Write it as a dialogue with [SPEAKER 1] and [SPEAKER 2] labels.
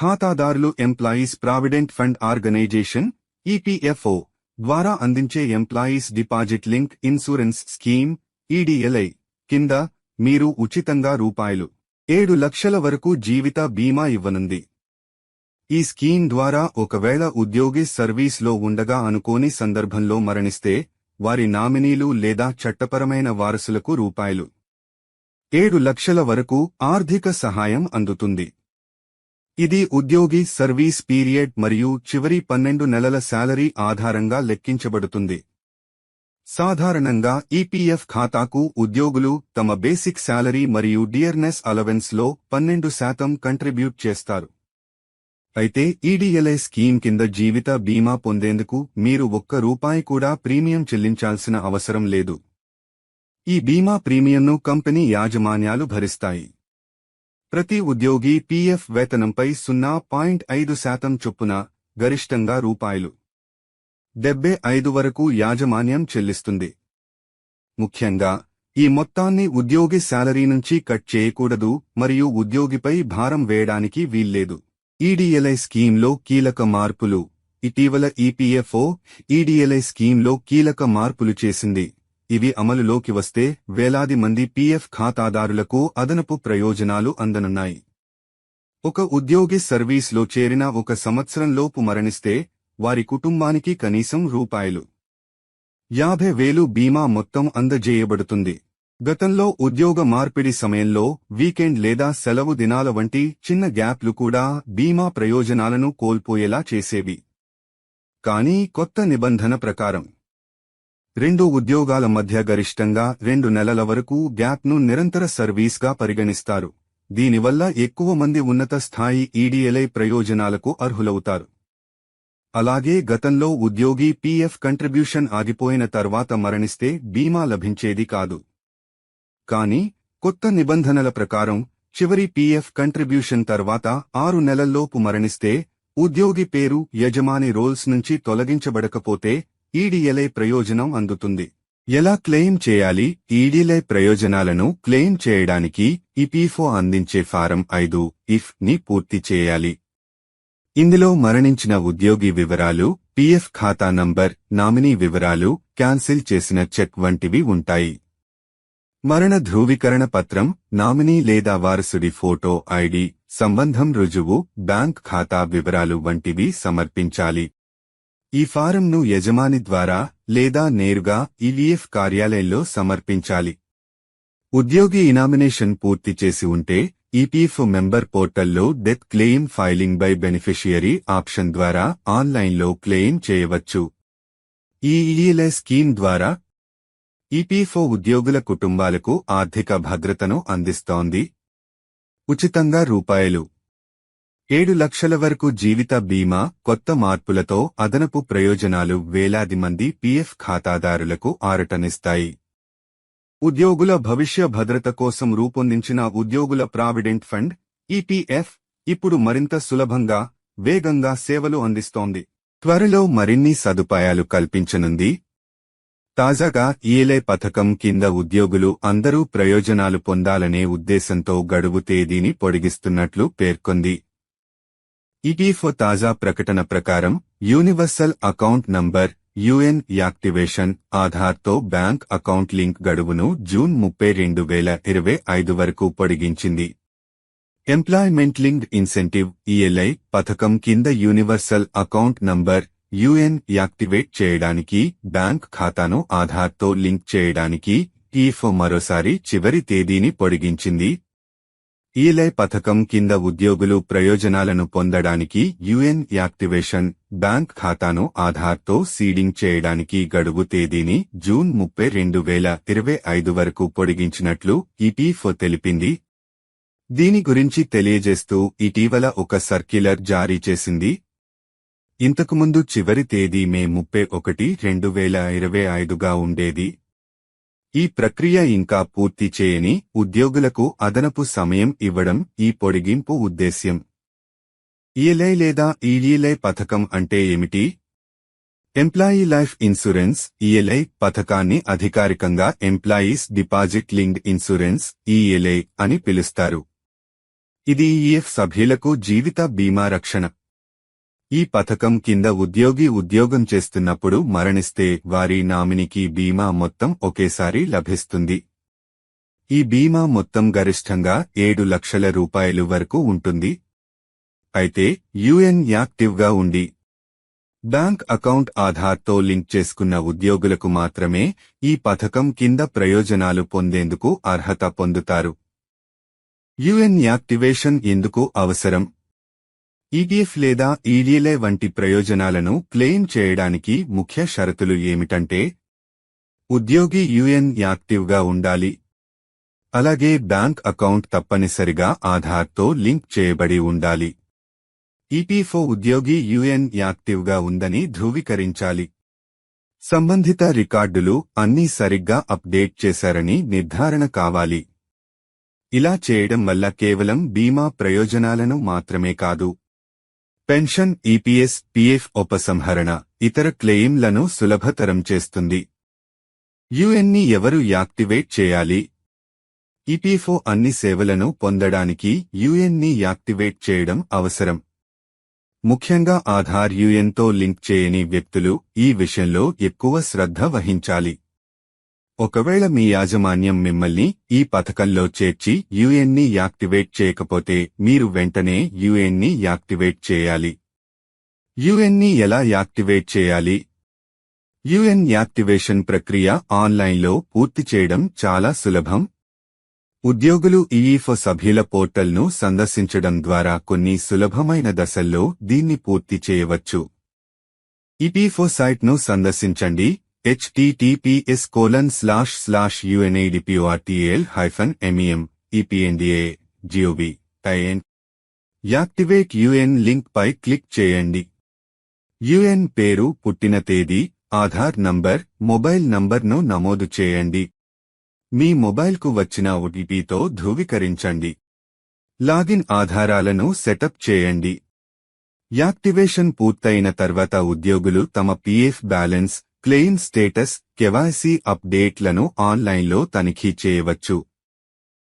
[SPEAKER 1] ఖాతాదారులు employees provident fund organisation EPFO ద్వారా అందించే employees deposit link insurance scheme EDLI కింద మీరు ఉచితంగా రూపాయలు ఏడు లక్షల వరకు జీవిత బీమా ఇవ్వనుంది. ఈ స్కీమ్ ద్వారా ఒకవేళ ఉద్యోగి సర్వీస్లో ఉండగా అనుకోని సందర్భంలో మరణిస్తే వారి నామినీలు లేదా చట్టపరమైన వారసులకు రూపాయలు ఏడు లక్షల వరకు ఆర్థిక సహాయం అందుతుంది. ఇది ఉద్యోగి సర్వీస్ పీరియడ్ మరియు చివరి పన్నెండు నెలల శాలరీ ఆధారంగా లెక్కించబడుతుంది. సాధారణంగా ఈపీఎఫ్ ఖాతాకు ఉద్యోగులు తమ బేసిక్ శాలరీ మరియు డియర్నెస్ అలవెన్స్లో పన్నెండు శాతం కంట్రిబ్యూట్ చేస్తారు. అయితే ఈడీఎల్ఐ స్కీమ్ కింద జీవిత బీమా పొందేందుకు మీరు ఒక్క రూపాయి కూడా ప్రీమియం చెల్లించాల్సిన అవసరం లేదు. ఈ బీమా ప్రీమియంను కంపెనీ యాజమాన్యాలు భరిస్తాయి. ప్రతి ఉద్యోగి పీఎఫ్ వేతనంపై సున్నా పాయింట్ ఐదు శాతం చొప్పున గరిష్టంగా రూపాయలు. డెబ్బై ఐదు వరకు యాజమాన్యం చెల్లిస్తుంది. ముఖ్యంగా ఈ మొత్తాన్ని ఉద్యోగి శాలరీ నుంచి కట్ చేయకూడదు మరియు ఉద్యోగిపై భారం వేయడానికి వీల్లేదు. ఈడీఎల్ఐ స్కీంలో కీలక మార్పులు. ఇటీవల ఈపీఎఫ్ఓ ఈడీఎల్ఐ స్కీంలో కీలక మార్పులు చేసింది. ఇవి అమలులోకి వస్తే వేలాది మంది పీఎఫ్ ఖాతాదారులకు అదనపు ప్రయోజనాలు అందనున్నాయి. ఒక ఉద్యోగి సర్వీస్లో చేరిన ఒక సంవత్సరంలోపు మరణిస్తే వారి కుటుంబానికి కనీసం రూపాయలు. యాభై వేలు బీమా మొత్తం అందజేయబడుతుంది. గతంలో ఉద్యోగ మార్పిడి సమయంలో వీకెండ్ లేదా సెలవు దినాల వంటి చిన్న గ్యాప్లు కూడా బీమా ప్రయోజనాలను కోల్పోయేలా చేసేవి. కానీ కొత్త నిబంధన ప్రకారం రెండు ఉద్యోగాల మధ్య గరిష్టంగా రెండు నెలల వరకు గ్యాప్ను నిరంతర సర్వీస్గా పరిగణిస్తారు. దీనివల్ల ఎక్కువ మంది ఉన్నత స్థాయి ఈడీఎల్ఐ ప్రయోజనాలకు అర్హులవుతారు. అలాగే గతంలో ఉద్యోగి పీఎఫ్ కంట్రిబ్యూషన్ ఆగిపోయిన తర్వాత మరణిస్తే బీమా లభించేది కాదు. కానీ కొత్త నిబంధనల ప్రకారం చివరి పీఎఫ్ కంట్రిబ్యూషన్ తర్వాత ఆరు నెలల్లోపు మరణిస్తే ఉద్యోగి పేరు యజమాని రోల్స్ నుంచి తొలగించబడకపోతే ఈడీఎల్ఐ ప్రయోజనం అందుతుంది. ఎలా క్లెయిమ్ చేయాలి? ఈడీఎల్ఐ ప్రయోజనాలను క్లెయిమ్ చేయడానికి ఈపీఫో అందించే ఫారం ఐదు ఇఫ్ని పూర్తి చేయాలి. ఇందులో మరణించిన ఉద్యోగి వివరాలు పీఎఫ్ ఖాతా నంబర్ నామినీ వివరాలు క్యాన్సిల్ చేసిన చెక్ వంటివి ఉంటాయి. మరణ ధృవీకరణ పత్రం నామినీ లేదా వారసుడి ఫోటో ఐడి సంబంధం రుజువు బ్యాంక్ ఖాతా వివరాలు వంటివి సమర్పించాలి. ఈ ఫారంను యజమాని ద్వారా లేదా నేరుగా ఈవీఎఫ్ కార్యాలయంలో సమర్పించాలి. ఉద్యోగి ఇనామినేషన్ పూర్తి చేసి ఉంటే ఈపీఎఫ్ మెంబర్ పోర్టల్లో death claim filing by beneficiary option ద్వారా ఆన్లైన్లో క్లెయిమ్ చేయవచ్చు. ఈ ఈఎల్ఐ స్కీమ్ ద్వారా ఈపీఎఫ్ఓ ఉద్యోగుల కుటుంబాలకు ఆర్థిక భద్రతను అందిస్తోంది. ఉచితంగా రూపాయలు ఏడు లక్షల వరకు జీవిత బీమా కొత్త మార్పులతో అదనపు ప్రయోజనాలు వేలాది మంది పీఎఫ్ ఖాతాదారులకు ఆరటనిస్తాయి. ఉద్యోగుల భవిష్య భద్రత కోసం రూపొందించిన ఉద్యోగుల ప్రావిడెంట్ ఫండ్ ఈపీఎఫ్ ఇప్పుడు మరింత సులభంగా వేగంగా సేవలు అందిస్తోంది. త్వరలో మరిన్ని సదుపాయాలు కల్పించనుంది. తాజాగా ఈఎల్ఐ పథకం కింద ఉద్యోగులు అందరూ ప్రయోజనాలు పొందాలనే ఉద్దేశంతో గడువు తేదీని పొడిగిస్తున్నట్లు పేర్కొంది. ఈపీఎఫ్ఓ తాజా ప్రకటన ప్రకారం universal account number UAN activation ఆధార్తో బ్యాంక్ అకౌంట్ లింక్ గడువును జూన్ ముప్పై రెండు వేల ఇరవై ఐదు వరకు పొడిగించింది. ఎంప్లాయ్మెంట్ లింక్డ్ ఇన్సెంటివ్ ఈఎల్ఐ పథకం కింద universal account number UN activate చేయడానికి బ్యాంక్ ఖాతాను ఆధార్తో లింక్ చేయడానికి ఈఫో మరోసారి చివరి తేదీని పొడిగించింది. ఈలే పథకం కింద ఉద్యోగులు ప్రయోజనాలను పొందడానికి యుఎన్ యాక్టివేషన్ బ్యాంక్ ఖాతాను ఆధార్తో సీడింగ్ చేయడానికి గడువు తేదీని జూన్ ముప్పై రెండు వేల ఇరవై ఐదు వరకు పొడిగించినట్లు ఈపీఎఫ్ఓ తెలిపింది. దీని గురించి తెలియజేస్తూ ఇటీవల ఒక సర్క్యులర్ జారీ చేసింది. ఇంతకుముందు చివరి తేదీ మే ముప్పై ఒకటి రెండు వేల ఇరవై ఐదుగా ఉండేది. ఈ ప్రక్రియ ఇంకా పూర్తి చేయని ఉద్యోగులకు అదనపు సమయం ఇవ్వడం ఈ పొడిగింపు ఉద్దేశ్యం. ఈఎల్ఐ లేదా ఈడీఎల్ఐ పథకం అంటే ఏమిటి? ఎంప్లాయీ లైఫ్ ఇన్సూరెన్స్ ఈఎల్ఐ పథకాన్ని అధికారికంగా employees deposit linked insurance ELI అని పిలుస్తారు. ఇది ఈఎఫ్ సభ్యులకు జీవిత బీమా రక్షణ. ఈ పథకం కింద ఉద్యోగి ఉద్యోగం చేస్తున్నప్పుడు మరణిస్తే వారి నామినికి బీమా మొత్తం ఒకేసారి లభిస్తుంది. ఈ బీమా మొత్తం గరిష్టంగా ఏడు లక్షల రూపాయలు వరకు ఉంటుంది. అయితే యుఎన్ యాక్టివ్గా ఉండి బ్యాంక్ అకౌంట్ ఆధార్తో లింక్ చేసుకున్న ఉద్యోగులకు మాత్రమే ఈ పథకం కింద ప్రయోజనాలు పొందేందుకు అర్హత పొందుతారు. యుఎన్ యాక్టివేషన్ ఎందుకు అవసరం? ఈటీఎఫ్ లేదా ఈడీఎల్ఏ వంటి ప్రయోజనాలను క్లెయిమ్ చేయడానికి ముఖ్య షరతులు ఏమిటంటే ఉద్యోగి యుఎన్ యాక్టివ్గా ఉండాలి. అలాగే బ్యాంక్ అకౌంట్ తప్పనిసరిగా ఆధార్తో లింక్ చేయబడి ఉండాలి. ఈపీఎఫ్ఓ ఉద్యోగి యుఎన్ యాక్టివ్గా ఉందని ధృవీకరించాలి. సంబంధిత రికార్డులు అన్నీ సరిగ్గా అప్డేట్ చేశారని నిర్ధారణ కావాలి. ఇలా చేయడం వల్ల కేవలం బీమా ప్రయోజనాలను మాత్రమే కాదు. పెన్షన్ ఈపీఎస్ పీఎఫ్ ఉపసంహరణ ఇతర క్లెయిమ్లను సులభతరం చేస్తుంది. యుఎన్ని ఎవరు యాక్టివేట్ చేయాలి? ఈపీఎఫ్ఓ అన్ని సేవలను పొందడానికి యుఎన్ని యాక్టివేట్ చేయడం అవసరం. ముఖ్యంగా ఆధార్ యుఎన్తో లింక్ చేయని వ్యక్తులు ఈ విషయంలో ఎక్కువ శ్రద్ధ వహించాలి. ఒకవేళ మీ యాజమాన్యం మిమ్మల్ని ఈ పథకంలో చేర్చి యుఎన్ని యాక్టివేట్ చేయకపోతే మీరు వెంటనే యుఎన్ని యాక్టివేట్ చేయాలి. యుఎన్ని ఎలా యాక్టివేట్ చేయాలి? యుఎన్ యాక్టివేషన్ ప్రక్రియ ఆన్లైన్లో పూర్తి చేయడం చాలా సులభం. ఉద్యోగులు ఈఈఫో సభ్యుల పోర్టల్ను సందర్శించడం ద్వారా కొన్ని సులభమైన దశల్లో దీన్ని పూర్తి చేయవచ్చు. ఇపీఫో సైట్ను సందర్శించండి. Https కోలన్ స్లాష్ స్లాష్ యుఎన్ఐడిపిఓఆర్టీఎల్ hyphen MEM ఈపీఎన్డిఏ GOB IN activate UN link pi click చేయండి యుఎన్ పేరు పుట్టిన తేదీ ఆధార్ నంబర్ మొబైల్ నంబర్ను నమోదు చేయండి మీ మొబైల్కు వచ్చిన ఓటీపీతో ధృవీకరించండి లాగిన్ ఆధారాలను సెటప్ చేయండి యాక్టివేషన్ పూర్తయిన తర్వాత ఉద్యోగులు తమ PF balance claim status KYC అప్డేట్లను ఆన్లైన్లో తనిఖీ చేయవచ్చు.